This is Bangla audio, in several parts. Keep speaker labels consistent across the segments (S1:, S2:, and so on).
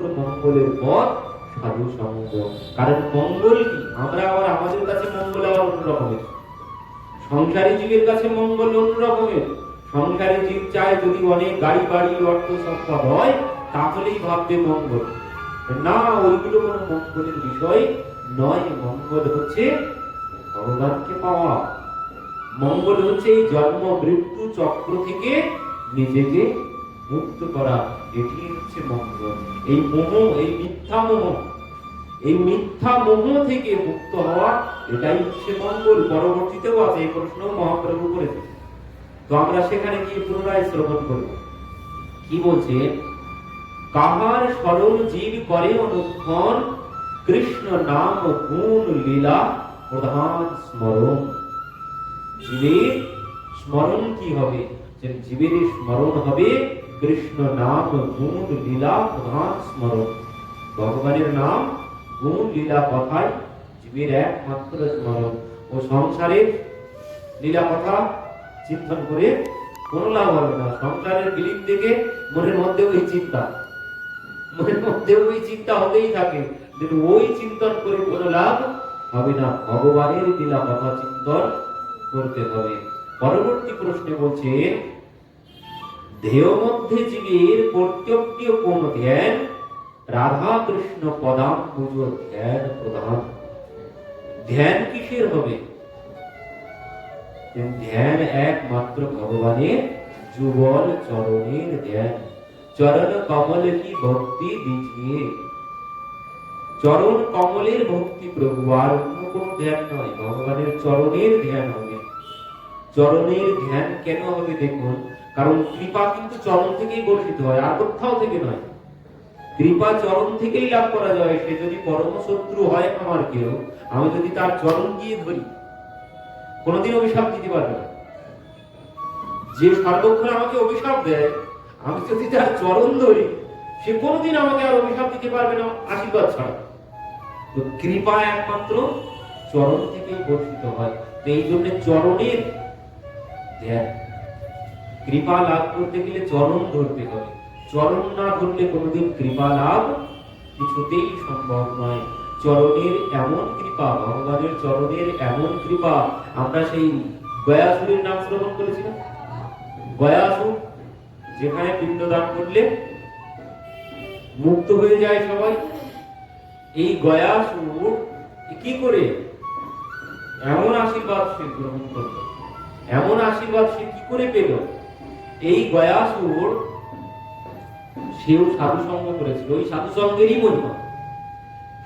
S1: একমাত্র মঙ্গলের পথ সাধু সঙ্গ কারণ মঙ্গল কি আমরা আবার আমাদের কাছে মঙ্গল আবার অন্যরকমের সংসারী জীবের কাছে মঙ্গল অন্যরকমের সংসারী জীব চায় যদি অনেক গাড়ি বাড়ি অর্থ সম্পদ হয় তাহলেই ভাববে মঙ্গল না ওইগুলো কোনো মঙ্গলের বিষয় নয় মঙ্গল হচ্ছে ভগবানকে পাওয়া মঙ্গল হচ্ছে এই জন্ম মৃত্যু চক্র থেকে নিজেকে মুক্ত করা এটি হচ্ছে মঙ্গল এই মোহ এই মিথ্যা মোহ এই মিথ্যা মোহ থেকে মুক্ত হওয়া এটাই হচ্ছে মঙ্গল পরবর্তীতেও আছে এই প্রশ্ন মহাপ্রভু করেছে তো আমরা সেখানে গিয়ে পুনরায় শ্রবণ করব কি বলছে কাহার সরল জীব করে অনুক্ষণ কৃষ্ণ নাম গুণ লীলা প্রধান স্মরণ জীবের স্মরণ কি হবে জীবের স্মরণ হবে কৃষ্ণ নাম গুণ লীলা প্রধান স্মরণ ভগবানের নাম গুণ লীলা কথাই জীবের একমাত্র স্মরণ ও সংসারের লীলা কথা চিন্তন করে কোনো লাভ হবে না সংসারের বিলীন থেকে মনের মধ্যে ওই চিন্তা মনের মধ্যে ওই চিন্তা হতেই থাকে কিন্তু ওই চিন্তন করে কোনো লাভ হবে না ভগবানের লীলা কথা চিন্তন করতে হবে পরবর্তী প্রশ্নে বলছে ধেয় মধ্যে কোন ধ্যান রাধা কৃষ্ণ পদাম পুজ ধ্যান প্রধান ধ্যান কিসের হবে ধ্যান একমাত্র ভগবানের যুগল চরণের ধ্যান চরণ কমল কি ভক্তি দিজিয়ে চরণ কমলের ভক্তি প্রভু আর অন্য কোন ধ্যান নয় ভগবানের চরণের ধ্যান হবে চরণের ধ্যান কেন হবে দেখুন কারণ কৃপা কিন্তু চরণ থেকেই বর্ষিত হয় আর কোথাও থেকে নয় কৃপা চরণ থেকেই লাভ করা যায় সে যদি পরম শত্রু হয় আমার কেউ আমি যদি তার চরণ গিয়ে ধরি কোনোদিন অভিশাপ দিতে পারবে না যে সর্বক্ষণ আমাকে অভিশাপ দেয় আমি যদি তার চরণ ধরি সে কোনোদিন আমাকে আর অভিশাপ দিতে পারবে না আশীর্বাদ ছাড়া তো কৃপা একমাত্র চরণ থেকেই বর্ষিত হয় এই জন্য চরণের ধ্যান কৃপা লাভ করতে গেলে চরণ ধরতে হবে চরণ না ধরলে কোনোদিন কৃপা লাভ কিছুতেই সম্ভব নয় চরণের এমন কৃপা ভগবানের চরণের এমন কৃপা আমরা সেই গয়াসুরের নাম শ্রবণ করেছিলাম গয়াসুর যেখানে পিণ্ডদান করলে মুক্ত হয়ে যায় সবাই এই গয়াসুর কি করে এমন আশীর্বাদ সে গ্রহণ করল এমন আশীর্বাদ সে কি করে পেল এই গয়াসুর সেও সাধু সঙ্গ করেছিল ওই সাধু সঙ্গেরই মহিমা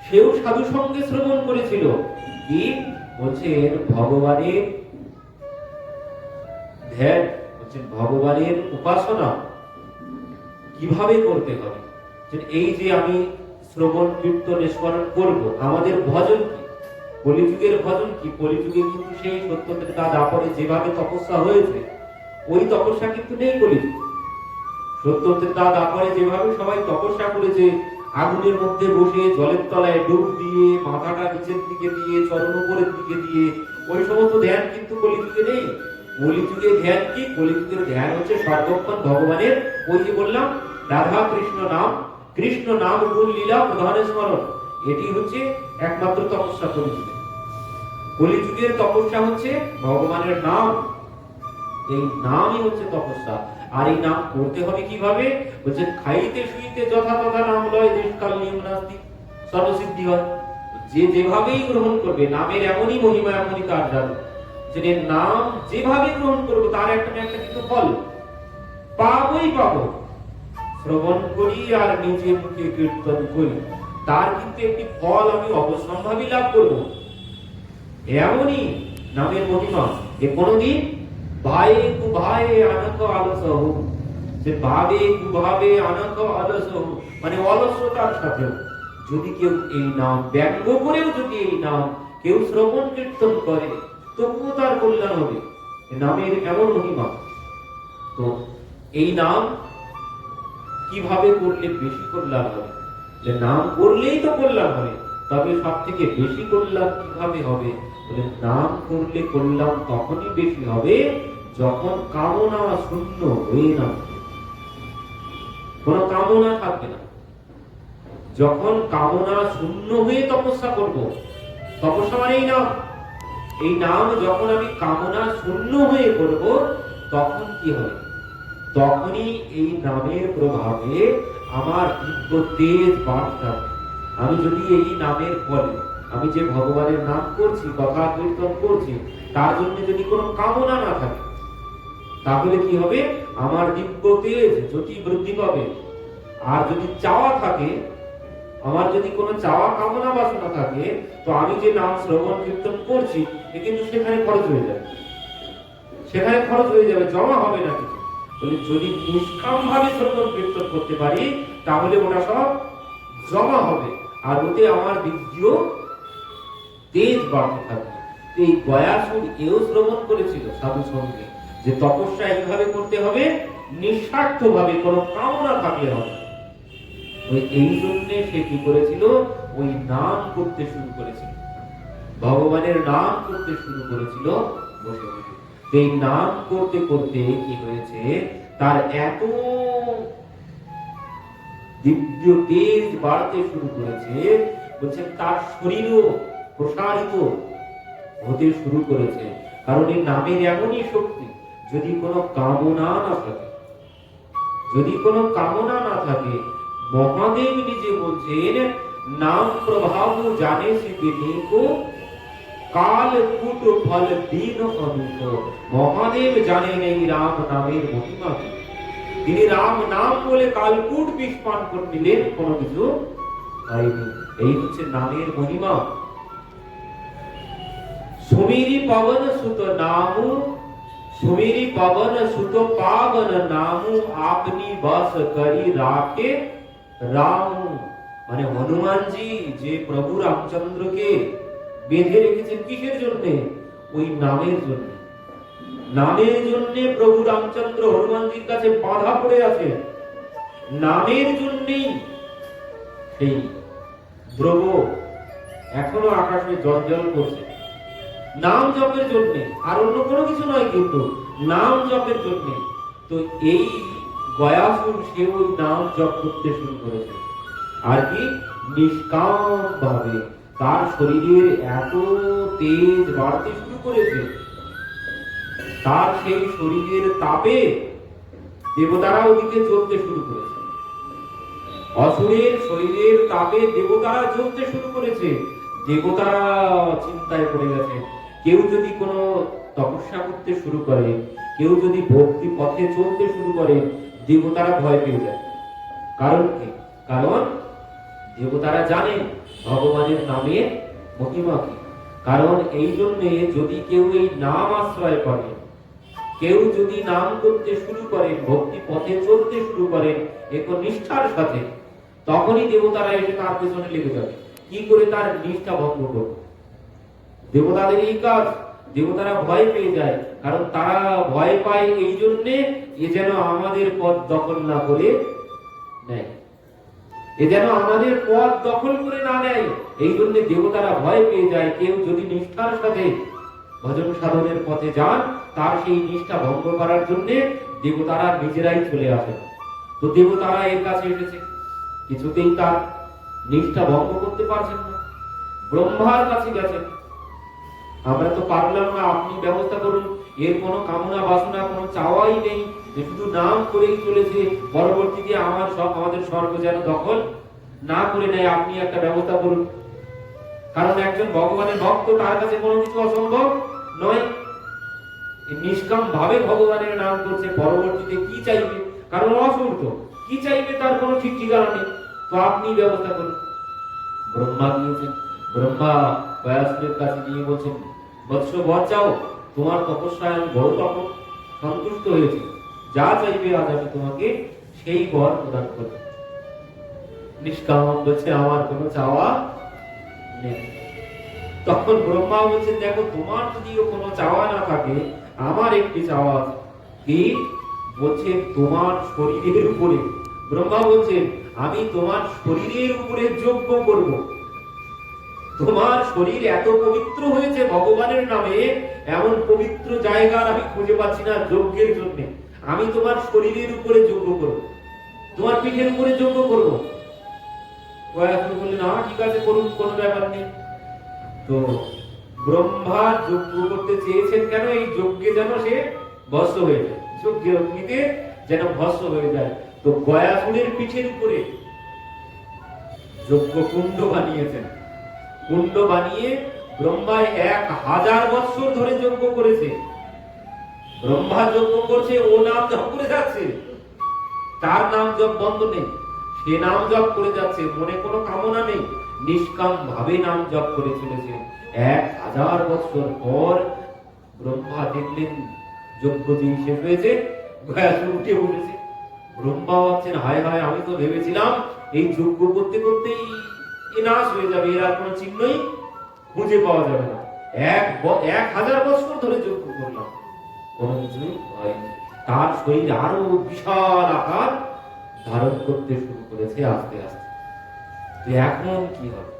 S1: সেও সাধু সঙ্গে শ্রবণ করেছিল কি বলছেন ভগবানের ধ্যান বলছেন ভগবানের উপাসনা কিভাবে করতে হবে এই যে আমি শ্রবণ কীর্তন স্মরণ করব আমাদের ভজন কি কলিযুগের ভজন কি কলিযুগে কিন্তু সেই সত্যের কাজ আপরে যেভাবে তপস্যা হয়েছে ওই তপস্যা কিন্তু নেই সত্য হচ্ছে তা তারপরে যেভাবে সবাই তপস্যা করেছে আগুনের মধ্যে বসে জলের তলায় ডুব দিয়ে মাথাটা নিচের দিকে দিয়ে চরণ উপরের দিকে দিয়ে ওই সমস্ত ধ্যান কিন্তু কলিযুগে নেই কলিযুগে ধ্যান কি কলিযুগের ধ্যান হচ্ছে সর্বক্ষণ ভগবানের ওই যে বললাম রাধা কৃষ্ণ নাম কৃষ্ণ নাম গুণ লীলা প্রধান স্মরণ এটি হচ্ছে একমাত্র তপস্যা কলিযুগে কলিযুগের তপস্যা হচ্ছে ভগবানের নাম এই নামই হচ্ছে তপস্যা আর এই নাম করতে হবে কিভাবে বলছে খাইতে শুইতে নাম লয় দেশকাল নিয়ম সর্বসিদ্ধি হয় যে যেভাবেই গ্রহণ করবে নামের এমনই মহিমা এমনই যে নাম যেভাবে গ্রহণ তার একটা একটা কিন্তু ফল পাবই পাবো শ্রবণ করি আর নিজে মুখে কীর্তন করি তার কিন্তু একটি ফল আমি অবসম্ভাবী লাভ করব এমনই নামের মহিমা যে কোনোদিন ভাই কুভাই আনক আলস সে ভাবে কুভাবে আনক আলস মানে অলসতার সাথেও যদি কেউ এই নাম ব্যঙ্গ করেও যদি এই নাম কেউ শ্রবণ কীর্তন করে তবুও তার কল্যাণ হবে নামের এমন মহিমা তো এই নাম কিভাবে করলে বেশি কল্যাণ হবে যে নাম করলেই তো কল্যাণ হবে তবে সব থেকে বেশি কল্যাণ কিভাবে হবে নাম করলে কল্যাণ তখনই বেশি হবে যখন কামনা শূন্য হয়ে না কোন কামনা থাকবে না যখন কামনা শূন্য হয়ে তপস্যা করব তপস্যা মানে নাম এই নাম যখন আমি কামনা শূন্য হয়ে করব তখন কি হবে তখনই এই নামের প্রভাবে আমার দিব্য তেজ বাড়তে আমি যদি এই নামের ফলে আমি যে ভগবানের নাম করছি কথা কীর্তন করছি তার জন্য যদি কোনো কামনা না থাকে তাহলে কি হবে আমার দিব্য তেজ জ্যোতি বৃদ্ধি পাবে আর যদি চাওয়া থাকে আমার যদি কোনো চাওয়া কামনা বাসনা থাকে তো আমি যে নাম শ্রবণ কীর্তন করছি এ কিন্তু সেখানে খরচ হয়ে যাবে সেখানে খরচ হয়ে যাবে জমা হবে না কিছু যদি নিষ্কাম ভাবে শ্রবণ কীর্তন করতে পারি তাহলে ওটা সব জমা হবে আর ওতে আমার দ্বিতীয় তেজ বাড়তে থাকবে এই বয়াসুর এও শ্রবণ করেছিল সাধু সঙ্গে যে তপস্যা এইভাবে করতে হবে নিঃস্বার্থ ভাবে কোনো কামনা থাকলে হবে ওই এই জন্যে সে কি করেছিল ওই নাম করতে শুরু করেছিল ভগবানের নাম করতে শুরু করেছিল বসে এই নাম করতে করতে কি হয়েছে তার এত দিব্য তেজ বাড়তে শুরু করেছে বলছে তার শরীরও প্রসারিত হতে শুরু করেছে কারণ এই নামের এমনই শক্তি যদি কোনো কামনা না থাকে যদি কোনো কামনা না থাকে মহাদেব নিজে বলছেন নাম প্রভাব জানে কাল কুট ফল দিন অনুত মহাদেব জানেন এই রাম নামের মহিমা তিনি রাম নাম বলে কালকুট বিষ পান করে নিলেন কোনো কিছু হয়নি এই হচ্ছে নামের মহিমা সুমিরি পবন সুত নাম સુમીરી પવન સુત પાવન નામું આપની બસ કરી રાખે রাম মানে হনুমানজি যে প্রভু রামচন্দ্রকে বেঁধে রেখেছেন কিসের জন্য ওই নামের জন্য নামের জন্য প্রভু রামচন্দ্র হনুমানজির কাছে বাধা পড়ে আছে নামের জন্যই সেই দ্রব এখনো আকাশে জল করছে নাম জপের জন্যে আর অন্য কোনো কিছু নয় কিন্তু নাম জপের জন্যে তো এই গয়াসুর সে ওই নাম জপ করতে শুরু করেছে আর কি নিষ্কাম তার শরীরের এত তেজ বাড়তে শুরু করেছে তার সেই শরীরের তাপে দেবতারা ওদিকে চলতে শুরু করেছে অসুরের শরীরের তাপে দেবতারা চলতে শুরু করেছে দেবতারা চিন্তায় পড়ে গেছে কেউ যদি কোনো তপস্যা করতে শুরু করে কেউ যদি ভক্তি পথে চলতে শুরু করে দেবতারা ভয় পেয়ে যায় কারণ কি কারণ দেবতারা জানেন ভগবানের নামে মহিমা কি কারণ এই জন্যে যদি কেউ এই নাম আশ্রয় করে কেউ যদি নাম করতে শুরু করে ভক্তি পথে চলতে শুরু করে এক নিষ্ঠার সাথে তখনই দেবতারা এসে তার পেছনে লেগে যাবে কি করে তার নিষ্ঠা ভঙ্গ করবে দেবতাদের এই কাজ দেবতারা ভয় পেয়ে যায় কারণ তারা ভয় পায় এই জন্যে এ যেন আমাদের পথ দখল না করে নেয় এ যেন আমাদের পথ দখল করে না নেয় এই জন্য দেবতারা ভয় পেয়ে যায় কেউ যদি নিষ্ঠার সাথে ভজন সাধনের পথে যান তার সেই নিষ্ঠা ভঙ্গ করার জন্য দেবতারা নিজেরাই চলে আসে তো দেবতারা এর কাছে এসেছে কিছুতেই তার নিষ্ঠা ভঙ্গ করতে পারছেন না ব্রহ্মার কাছে গেছেন আমরা তো পারলাম না আপনি ব্যবস্থা করুন এর কোনো কামনা বাসনা কোনো চাওয়াই নেই শুধু নাম করেই চলেছে পরবর্তীতে আমার সব আমাদের স্বর্গ যেন দখল না করে নেয় আপনি একটা ব্যবস্থা করুন কারণ একজন ভগবানের ভক্ত তার কাছে কোনো কিছু অসম্ভব নয় নিষ্কাম ভাবে ভগবানের নাম করছে পরবর্তীতে কি চাইবে কারণ অসুর কি চাইবে তার কোনো ঠিক ঠিকানা নেই তো আপনি ব্যবস্থা করুন ব্রহ্মা দিয়েছেন ব্রহ্মা বায়াসুরের কাছে গিয়ে বলছেন বৎস বর চাও তোমার তপস্যায় আমি বড় তখন সন্তুষ্ট হয়েছে যা চাইবে আজ আমি তোমাকে সেই বর প্রদান করব নিষ্কাম বলছে আমার কোনো চাওয়া নেই তখন ব্রহ্মা বলছেন দেখো তোমার যদিও কোনো চাওয়া না থাকে আমার একটি চাওয়া আছে কি বলছে তোমার শরীরের উপরে ব্রহ্মা বলছেন আমি তোমার শরীরের উপরে যোগ্য করবো তোমার শরীর এত পবিত্র হয়েছে ভগবানের নামে এমন পবিত্র জায়গা আমি খুঁজে পাচ্ছি না যজ্ঞের জন্য আমি তোমার শরীরের উপরে যজ্ঞ করব তোমার পিঠের উপরে যজ্ঞ করব বললেন না ঠিক আছে করুন ব্যাপার নেই তো ব্রহ্মা যজ্ঞ করতে চেয়েছেন কেন এই যজ্ঞে যেন সে ভস্ম হয়ে যায় যজ্ঞের অগ্নিতে যেন ভস্ম হয়ে যায় তো গয়াসুরের পিঠের উপরে যজ্ঞ কুণ্ড বানিয়েছেন কুণ্ড বানিয়ে ব্রহ্মায় এক হাজার বৎসর ধরে যজ্ঞ করেছে ব্রহ্মা যজ্ঞ করছে ও নাম জপ করে যাচ্ছে তার নাম জপ বন্ধ নেই সে নাম জপ করে যাচ্ছে মনে কোনো কামনা নেই নিষ্কাম ভাবে নাম জপ করে চলেছে এক হাজার বৎসর পর ব্রহ্মা দেখলেন যজ্ঞ দিন শেষ হয়েছে উঠে উঠেছে ব্রহ্মা ভাবছেন হায় হায় আমি তো ভেবেছিলাম এই যজ্ঞ করতে করতেই হয়ে যাবে এর আর কোনো চিহ্নই খুঁজে পাওয়া যাবে না এক এক হাজার বছর ধরে করলাম কোনো কিছুই হয়নি তার শরীর আরো বিশাল আকার ধারণ করতে শুরু করেছে আস্তে আস্তে তো এখন কি হবে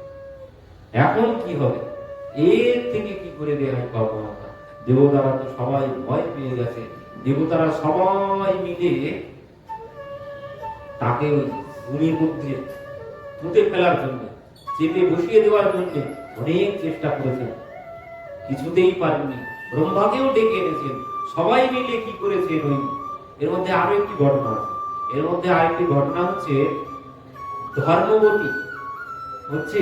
S1: এখন কি হবে এর থেকে কি করে রেহাই পাবো আমরা দেবতারা তো সবাই ভয় পেয়ে গেছে দেবতারা সবাই মিলে তাকে ওই ভূমির মধ্যে পুঁতে ফেলার জন্য চেপে বসিয়ে দেওয়ার জন্য অনেক চেষ্টা করেছেন কিছুতেই পারেননি ব্রহ্মাকেও ডেকে এনেছেন সবাই মিলে কি করেছে ওই এর মধ্যে আরো একটি ঘটনা আছে এর মধ্যে আরেকটি ঘটনা হচ্ছে ধর্মবতী হচ্ছে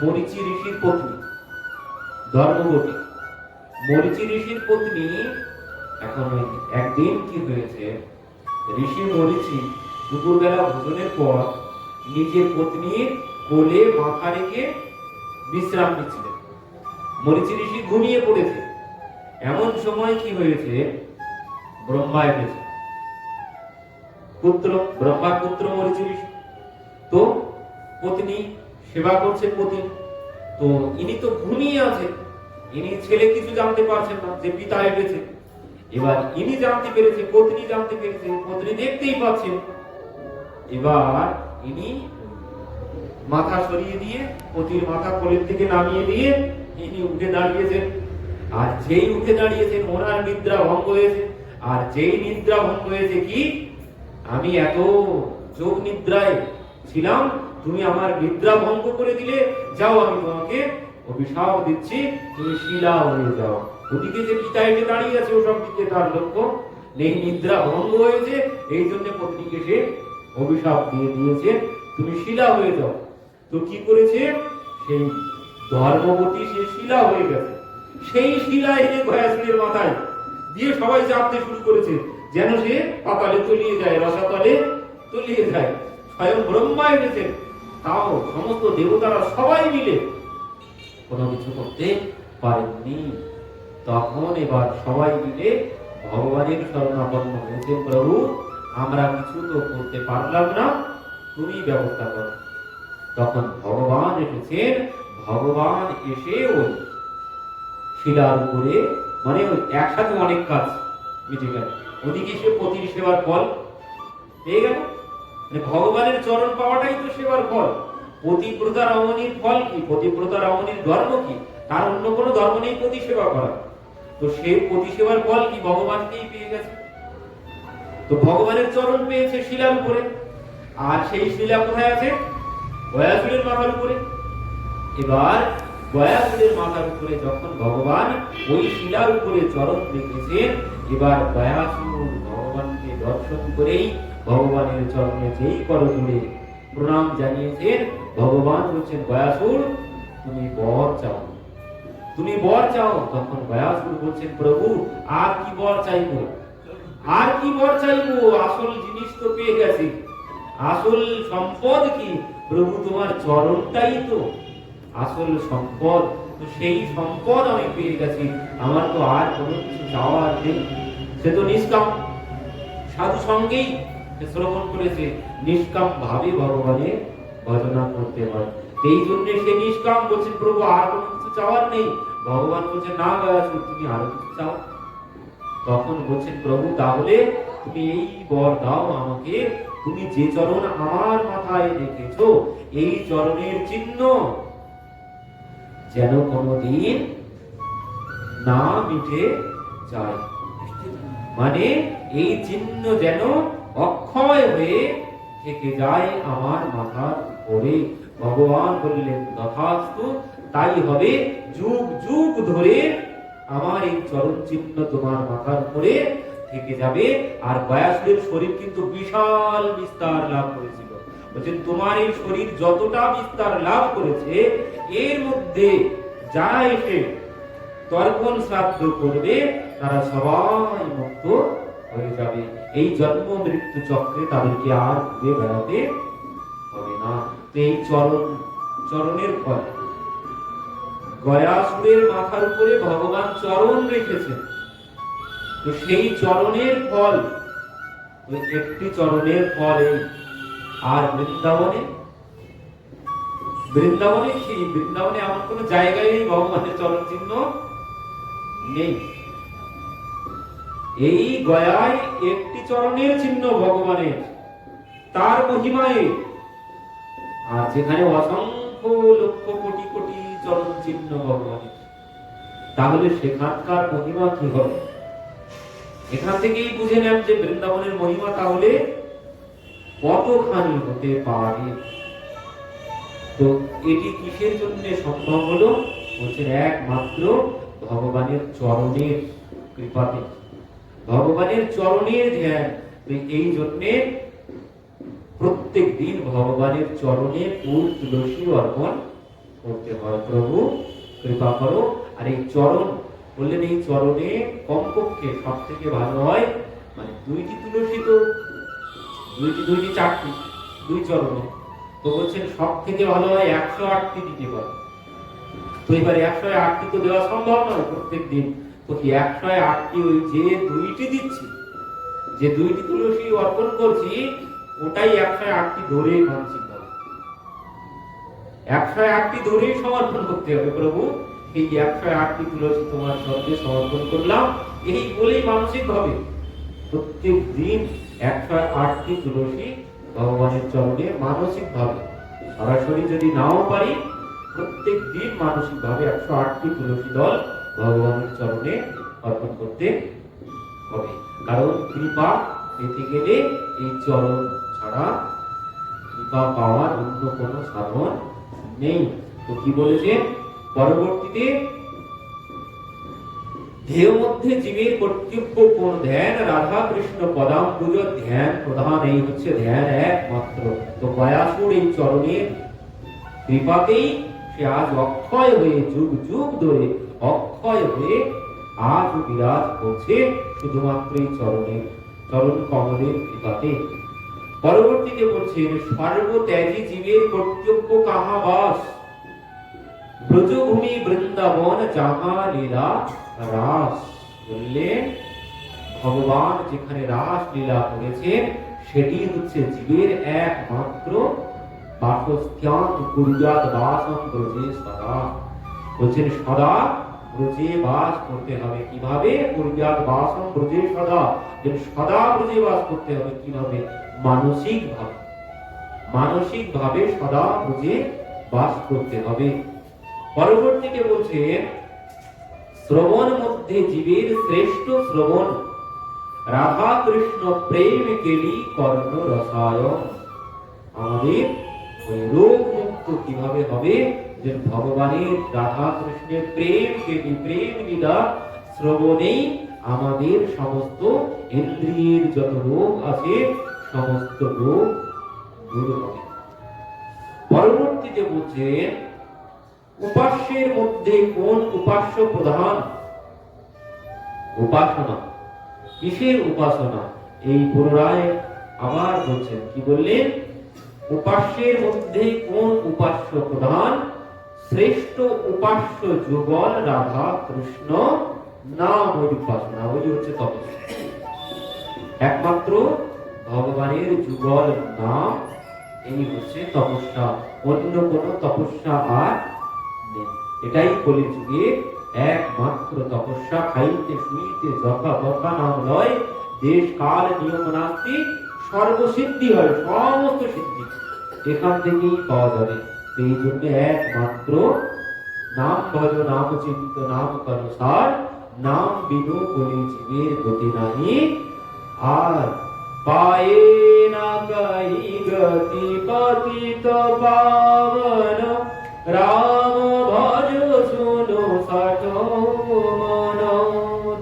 S1: মরিচি ঋষির পত্নী ধর্মবতী মরিচি ঋষির পত্নী এখন একদিন কি হয়েছে ঋষি মরিচি দুপুরবেলা ভোজনের পর নিজের পত্নীর কোলে মাথা রেখে বিশ্রাম নিচ্ছিলেন মরিচি ঋষি ঘুমিয়ে পড়েছে এমন সময় কি হয়েছে ব্রহ্মা এসেছে পুত্র ব্রহ্মার পুত্র মরিচি ঋষি তো পত্নী সেবা করছে পতি তো ইনি তো ঘুমিয়ে আছে ইনি ছেলে কিছু জানতে পারছেন না যে পিতা এসেছে এবার ইনি জানতে পেরেছে পত্নী জানতে পেরেছে পত্নী দেখতেই পাচ্ছেন এবার ইনি মাথা সরিয়ে দিয়ে পতির মাথা কোলের থেকে নামিয়ে দিয়ে ইনি উঠে দাঁড়িয়েছেন আর যেই উঠে দাঁড়িয়েছেন ওনার নিদ্রা ভঙ্গ হয়েছে আর যেই নিদ্রা ভঙ্গ হয়েছে কি আমি এত যোগ নিদ্রায় ছিলাম তুমি আমার নিদ্রা ভঙ্গ করে দিলে যাও আমি তোমাকে অভিশাপ দিচ্ছি তুমি শিলা হয়ে যাও ওদিকে যে পিতা এসে দাঁড়িয়ে আছে ওসব দিকে তার লক্ষ্য নেই নিদ্রা ভঙ্গ হয়েছে এই জন্য পত্নীকে সে অভিশাপ দিয়ে দিয়েছে তুমি শিলা হয়ে যাও তো কি করেছে সেই ধর্মবতী সে শিলা হয়ে গেছে সেই শিলা এনে গয়াসিনের মাথায় দিয়ে সবাই চাপতে শুরু করেছে যেন সে পাতালে তলিয়ে যায় রসাতলে তলিয়ে যায় স্বয়ং ব্রহ্মা এনেছেন তাও সমস্ত দেবতারা সবাই মিলে কোনো কিছু করতে পারেননি তখন এবার সবাই মিলে ভগবানের শরণাপন্ন হয়েছে প্রভু আমরা কিছু তো করতে পারলাম না তুমি ব্যবস্থা করো তখন ভগবান এসেছেন ভগবান এসে ওই শিলার উপরে মানে ওই একসাথে অনেক কাজ মিটে গেল ওদিকে সে পতির সেবার ফল পেয়ে গেল মানে ভগবানের চরণ পাওয়াটাই তো সেবার ফল পতিব্রতা রমণীর ফল কি পতিব্রতা রমণীর ধর্ম কি তার অন্য কোনো ধর্ম নেই পতি সেবা করা তো সে পতি সেবার ফল কি ভগবানকেই পেয়ে গেছে তো ভগবানের চরণ পেয়েছে শিলার উপরে আর সেই শিলা কোথায় আছে গয়াসুরের মাথার উপরে এবার গয়াসুরের মাথার উপরে যখন ভগবান ওই শিলার উপরে চরণ রেখেছেন এবার গয়াসুর ভগবানকে দর্শন করেই ভগবানের চরণে যেই করজুড়ে প্রণাম জানিয়েছেন ভগবান বলছেন গয়াসুর তুমি বর চাও তুমি বর চাও তখন গয়াসুর বলছেন প্রভু আর কি বর চাইবো আর কি বর চাইবো আসল জিনিস তো পেয়ে গেছি আসল সম্পদ কি প্রভু তোমার চরণটাই তো আসল সম্পদ তো সেই সম্পদ আমি পেয়ে গেছি আমার তো আর কোনো কিছু চাওয়ার নেই সে তো নিষ্কাম সাধু সঙ্গেই শ্রবণ করেছে নিষ্কাম ভাবে ভগবানের ভজনা করতে হয় এই জন্য সে নিষ্কাম বলছে প্রভু আর কোনো কিছু চাওয়ার নেই ভগবান বলছে না গাছ তুমি আরো কিছু চাও তখন বলছেন প্রভু তাহলে তুমি এই বর দাও আমাকে তুমি যে চরণ আমার মাথায় রেখেছ এই চরণের চিহ্ন যেন কোনোদিন না মিটে যায় মানে এই চিহ্ন যেন অক্ষয় হয়ে থেকে যায় আমার মাথার উপরে ভগবান বললেন তথাস্তু তাই হবে যুগ যুগ ধরে আমার এই চরণ চিহ্ন তোমার মাথার উপরে থেকে যাবে আর বয়াসদের শরীর কিন্তু বিশাল বিস্তার লাভ করেছিল বলছেন তোমার এই শরীর যতটা বিস্তার লাভ করেছে এর মধ্যে যারা এসে তর্পণ শ্রাদ্ধ করবে তারা সবাই মুক্ত হয়ে যাবে এই জন্ম মৃত্যু চক্রে তাদেরকে আর ঘুরে বেড়াতে হবে না এই চরণ চরণের ফল গয়াসুরের মাথার উপরে ভগবান চরণ রেখেছেন তো সেই চরণের ফল একটি চরণের ফল এই আর বৃন্দাবনে বৃন্দাবনে কি বৃন্দাবনে এমন কোন জায়গায় এই ভগবানের চরণ চিহ্ন নেই এই গয়ায় একটি চরণের চিহ্ন ভগবানের তার মহিমায় আর যেখানে অসংখ্য লক্ষ কোটি কোটি চরণ চিহ্ন ভগবানের তাহলে সেখানকার মহিমা কি হবে এখান থেকেই বুঝে নেন যে বৃন্দাবনের মহিমা তাহলে কতখানি হতে পারে তো এটি কিসের জন্য সম্ভব হলো বলছেন একমাত্র ভগবানের চরণের কৃপাতে ভগবানের চরণের ধ্যান এই জন্যে প্রত্যেক দিন ভগবানের চরণে ফুল তুলসী অর্পণ করতে হয় প্রভু কৃপা করো আর এই চরণ বললেন এই চরণে কমপক্ষে সব থেকে ভালো হয় মানে দুইটি তুলসী তো দুইটি দুইটি চারটি দুই চরণে তো বলছেন সব থেকে ভালো হয় একশো আটটি দিতে পারে তো এবার একশো আটটি তো দেওয়া সম্ভব নয় প্রত্যেক দিন তো একশো আটটি ওই যে দুইটি দিচ্ছি যে দুইটি তুলসী অর্পণ করছি ওটাই একশো আটটি ধরে মানসিক একশো আটটি ধরেই সমর্পণ করতে হবে প্রভু এই একশো আটটি তুলসী তোমার চরণে সমর্পণ করলাম এই বলেই মানসিক ভাবে প্রত্যেক দিন একশো আটটি তুলসী ভগবানের চরণে মানসিক ভাবে সরাসরি যদি নাও পারি প্রত্যেক দিন মানসিক ভাবে একশো আটটি তুলসী দল ভগবানের চরণে অর্পণ করতে হবে কারণ কৃপা পেতে গেলে এই চরণ ছাড়া কৃপা পাওয়ার অন্য কোনো সাধন নেই তো কি বলেছে পরবর্তীতে ধ্যেয় মধ্যে জীবের কর্তব্য কোন ধ্যান রাধা কৃষ্ণ পদাম পুজো ধ্যান প্রধান এই হচ্ছে ধ্যান একমাত্র তো গয়াসুর এই চরণের কৃপাতেই সে আজ অক্ষয় হয়ে যুগ যুগ ধরে অক্ষয় হয়ে আজ বিরাজ করছে শুধুমাত্র এই চরণে চরণ কমলের কৃপাতে পরবর্তীতে বলছেন সর্বত্যাগী জীবের কর্তব্য কাহাবাস বাস ব্রজভূমি বৃন্দাবন যাহা রাস বললেন ভগবান যেখানে রাস লীলা করেছে সেটি হচ্ছে জীবের একমাত্র বাসস্থান গুরুজাত বাসম ব্রজে সদা বলছেন সদা ব্রজে বাস করতে হবে কিভাবে গুরুজাত বাস ব্রজে সদা সদা ব্রজে বাস করতে হবে কিভাবে মানসিক ভাবে মানসিক ভাবে সদা ব্রজে বাস করতে হবে পরবর্তীতে বলছে শ্রবণ মধ্যে জীবের শ্রেষ্ঠ শ্রবণ রাধা কৃষ্ণ প্রেম কেলি কর্ণ রসায়ন আমাদের রোগ মুক্ত কিভাবে হবে যে ভগবানের রাধা কৃষ্ণের প্রেম কেলি প্রেম লীলা শ্রবণেই আমাদের সমস্ত ইন্দ্রিয়ের যত রোগ আছে সমস্ত রোগ দূর হবে পরবর্তীতে বলছেন উপাস্যের মধ্যে কোন উপাস্য প্রধান উপাসনা কিসের উপাসনা এই পুনরায় আবার বলছেন কি বললেন উপাস্যের মধ্যে কোন উপাস্য প্রধান শ্রেষ্ঠ উপাস্য যুগল রাধা কৃষ্ণ নাম ওই উপাসনা ওই হচ্ছে তপ একমাত্র ভগবানের যুগল নাম এই হচ্ছে তপস্যা অন্য কোন তপস্যা আর এটাই কলি যুগে একমাত্র তপস্যা খাইতে শুইতে যথা তথা নাম নয় দেশ কাল নিয়ম নাস্তি সর্বসিদ্ধি হয় সমস্ত সিদ্ধি এখান থেকেই পাওয়া যাবে এই জন্য একমাত্র নাম ভজ নাম চিন্তিত নাম করসার নাম বিনু কলি জীবের গতি নাই আর পায়ে না কাহি গতি পতিত পাবন রাম ভজ শুনো সাঠ মন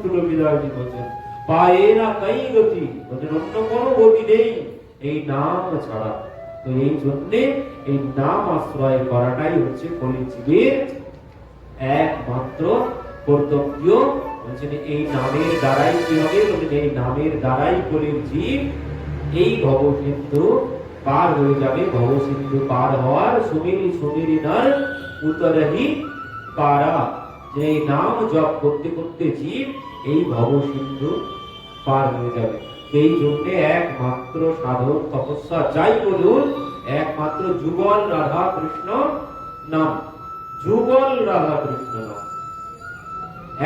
S1: তুলবিদারজি বলছেন পায়ে না কাই গতি বলছেন অন্য কোনো গতি নেই এই নাম ছাড়া তো এই জন্যে এই নাম আশ্রয় করাটাই হচ্ছে কলিজীবের একমাত্র কর্তব্য বলছেন এই নামের দ্বারাই কি হবে বলছেন এই নামের দ্বারাই কলির জীব এই ভবসিন্ধু পার হয়ে যাবে ভবসিন্ধু পার হওয়ার সুমিরি সুমিরি নর উতরহি পারা যে নাম জপ করতে করতে জীব এই ভবসিন্ধু পার হয়ে যাবে এই জন্য একমাত্র সাধক তপস্যা যাই বলুন একমাত্র যুগল রাধা কৃষ্ণ নাম যুগল রাধা কৃষ্ণ নাম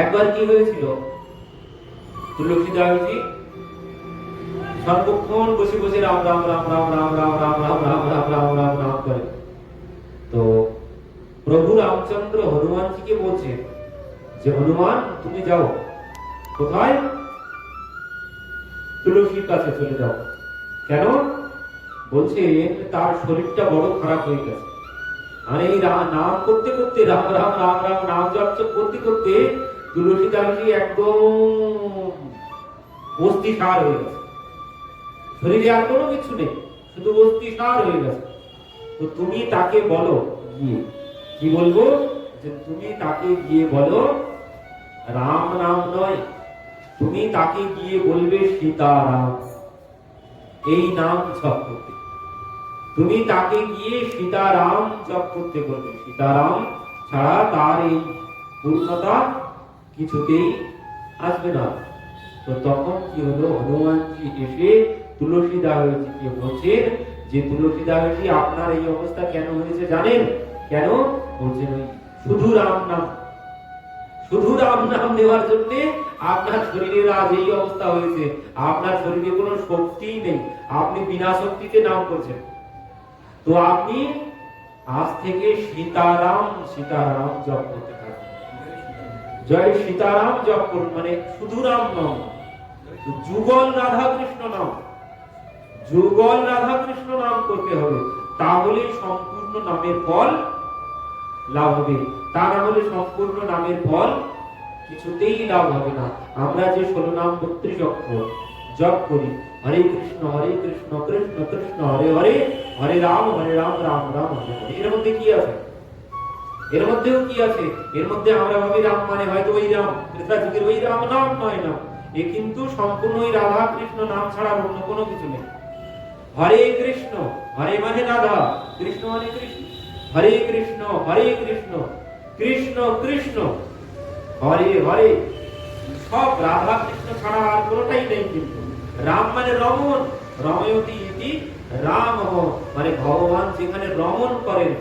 S1: একবার কি হয়েছিল তুলসী দাসজি সর্বক্ষণ বসে বসে রাম রাম রাম রাম রাম রাম রাম রাম রাম রাম রাম রাম রাম করে তো প্রভু রামচন্দ্র হনুমান হনুমানজিকে বলছেন যে হনুমান তুমি যাও কোথায় তুলসীর কাছে চলে যাও কেন বলছে তার শরীরটা বড় খারাপ হয়ে গেছে আর এই নাম করতে করতে রাম রাম রাম রাম নাম জপ করতে করতে তুলসী দাসী একদম বস্তি সার হয়ে গেছে শরীরে আর কোনো কিছু নেই শুধু অস্থি সার হয়ে গেছে তো তুমি তাকে বলো গিয়ে কি বলবো যে তুমি তাকে গিয়ে বলো রাম রাম নয় তুমি তাকে গিয়ে বলবে সীতারাম এই নাম জপ করতে তুমি তাকে গিয়ে সীতারাম জপ করতে বলবে সীতারাম ছাড়া তার এই পূর্ণতা কিছুতেই আসবে না তো তখন কি হলো হনুমানজি এসে যে আপনার এই অবস্থা কেন হয়েছে জানেন কেন শুধু রাম নাম শুধু রাম নাম দেওয়ার জন্য আপনার শরীরের আজ এই অবস্থা হয়েছে আপনার শরীরে কোনো শক্তিই নেই আপনি বিনা শক্তিতে নাম করছেন তো আপনি আজ থেকে সীতারাম সীতারাম জপ করতে থাকুন জয় সীতারাম জপ করুন মানে শুধু রাম নাম যুগল রাধা কৃষ্ণ নাম যুগল রাধা কৃষ্ণ নাম করতে হবে তাহলে সম্পূর্ণ নামের ফল লাভ হবে তা না হলে সম্পূর্ণ নামের ফল কিছুতেই লাভ হবে না আমরা যে ষোলো নাম বত্রিশ অক্ষর জপ করি হরে কৃষ্ণ হরে কৃষ্ণ কৃষ্ণ কৃষ্ণ হরে হরে হরে রাম হরে রাম রাম রাম হরে হরে এর মধ্যে কি আছে এর মধ্যেও কি আছে এর মধ্যে আমরা ভাবি রাম মানে হয়তো ওই রাম ত্রেতা যুগের ওই রাম নাম নয় না এ কিন্তু সম্পূর্ণ ওই রাধা কৃষ্ণ নাম ছাড়া অন্য কোনো কিছু নেই হরে কৃষ্ণ হরে মানে রাধা কৃষ্ণ মানে কৃষ্ণ হরে কৃষ্ণ হরে কৃষ্ণ কৃষ্ণ কৃষ্ণ হরে হরে সব রাধা কৃষ্ণ ছাড়া আর কোনটাই নেই কিন্তু রাম মানে রমন রময়তি ইতি রাম মানে ভগবান যেখানে রমন করেন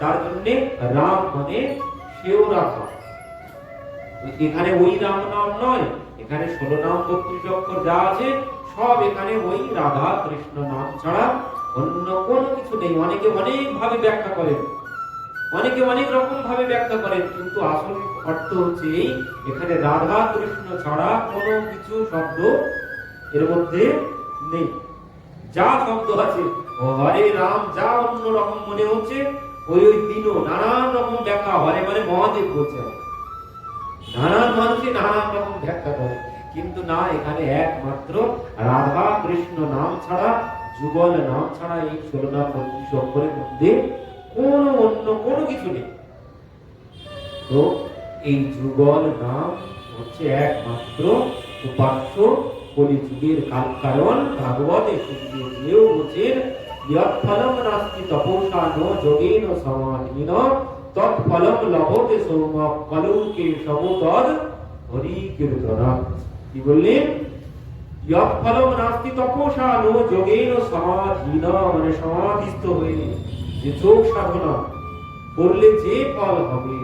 S1: তার জন্যে রাম মানে সেও রাখা এখানে ওই রাম নাম নয় এখানে ষোলো নাম বত্রিশ অক্ষর যা আছে সব এখানে ওই রাধা কৃষ্ণ নাম ছাড়া অন্য কোনো কিছু নেই অনেকে অনেক ভাবে ব্যাখ্যা করেন অনেকে অনেক রকম ভাবে ব্যাখ্যা করেন কিন্তু আসল অর্থ হচ্ছে এই এখানে রাধা কৃষ্ণ ছাড়া কোনো কিছু শব্দ এর মধ্যে নেই যা শব্দ আছে হরে রাম যা অন্য রকম মনে হচ্ছে ওই ওই দিনও নানান রকম ব্যাখ্যা হরে মানে মহাদেব বলছে নানান মানুষে নানান রকম ব্যাখ্যা করে কিন্তু না এখানে একমাত্র রাধা কৃষ্ণ নাম ছাড়া যুগল নাম ছাড়া এই ষোলো নাম মধ্যে কোনো অন্য কোনো কিছু নেই তো এই যুগল নাম হচ্ছে একমাত্র উপাস্য কলিযুগের কাল কারণ ভাগবতে সূর্য কেউ ইয়ৎফলম নাস্তি তপসা ন যোগেন সমাধীন তৎফলম লভতে সৌম কলৌকে সমতদ হরি কীর্তনা কি বললেন ইয়ৎফলম নাস্তি তপসা নো যোগেন সমাধীন মানে সমাধিস্থ হয়ে যে যোগ সাধনা করলে যে ফল হবে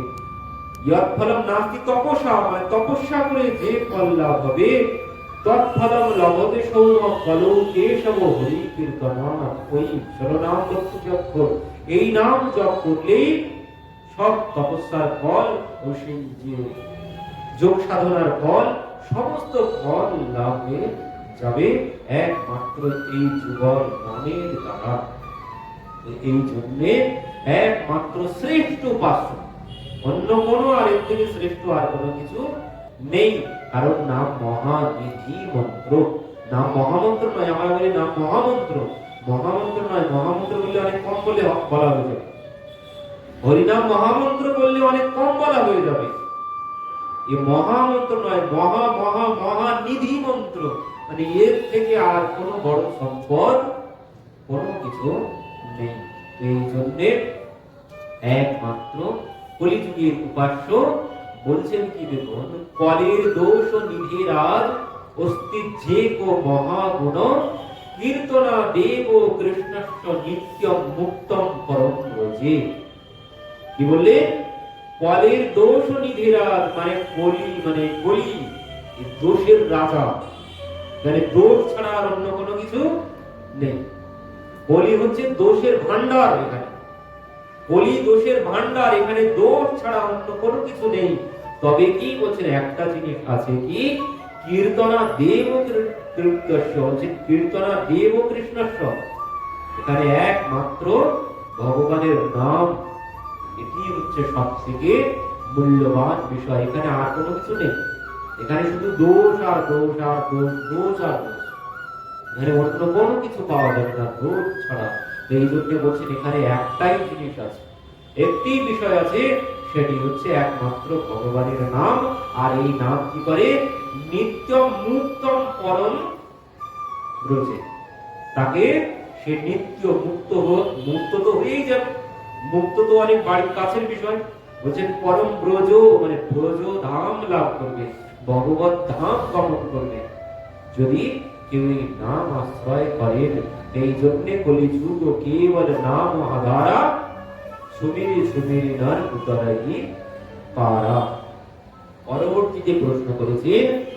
S1: ইয়ৎফলম নাস্তি তপসা মানে তপস্যা করে যে ফল লাভ হবে তৎফলম লভতে সৌম ফল কেশব হরি কীর্তন ওই সরনাম এই নাম জপ করলেই সব তপস্যার ফল ও সেই যোগ সাধনার ফল সমস্ত ফল লাভ হয়ে যাবে একমাত্র এই যুগল নামের দ্বারা এই জন্যে একমাত্র শ্রেষ্ঠ পাশ অন্য কোনো আর এর থেকে শ্রেষ্ঠ আর কোনো কিছু নেই কারণ নাম মহানিধি মন্ত্র নাম মহামন্ত্র নয় আমরা বলি নাম মহামন্ত্র মহামন্ত্র নয় মহামন্ত্র বললে অনেক কম বলে বলা হয়ে যাবে হরিনাম মহামন্ত্র বললে অনেক কম বলা হয়ে যাবে এ মহামন্ত্র নয় মহা মহা মহা নিধি মন্ত্র মানে এর থেকে আর কোনো বড় সম্পদ কোনো কিছু নেই এই জন্যে একমাত্র কলিযুগের উপাস্য বলছেন কি দেখুন কলের দোষ নিধির রাজ অস্তিত্বে কো মহাগুণ কীর্তনা দেব কৃষ্ণস্য নিত্য মুক্তম পরম রোজে কি বললেন কলের দোষ নিধিরাজ মানে কলি মানে কলি দোষের রাজা মানে দোষ ছাড়া আর অন্য কোনো কিছু নেই কলি হচ্ছে দোষের ভান্ডার এখানে কলি দোষের ভান্ডার এখানে দোষ ছাড়া অন্য কোনো কিছু নেই তবে কি বলছেন একটা জিনিস আছে কি কীর্তনা দেব কৃত্যস্য হচ্ছে কীর্তনা দেব কৃষ্ণস্য এখানে একমাত্র ভগবানের নাম এটি হচ্ছে সব থেকে মূল্যবান বিষয় এখানে আর কোনো কিছু নেই এখানে শুধু দোষ আর দোষ আর দোষ দোষ আর দোষ এখানে অন্য কোনো কিছু পাওয়া যাবে না দোষ ছাড়া এই জন্য বলছেন এখানে একটাই জিনিস আছে একটি বিষয় আছে সেটি হচ্ছে একমাত্র ভগবানের নাম আর এই নাম কি করে নিত্য মুক্তম পরম রোজে তাকে সে নিত্য মুক্ত হোক মুক্ত তো হয়েই যাবে মুক্ত তো অনেক বাড়ির কাছের বিষয় বলছেন পরম ব্রজ মানে ব্রজ ধাম লাভ করবে ভগবত ধাম গমন করবে যদি কেউ নাম আশ্রয় করেন এই জন্যে কলি যুগ কেবল নাম আধারা সুমিরি সুমিরি নর উতরাই পারা পরবর্তীতে প্রশ্ন করেছেন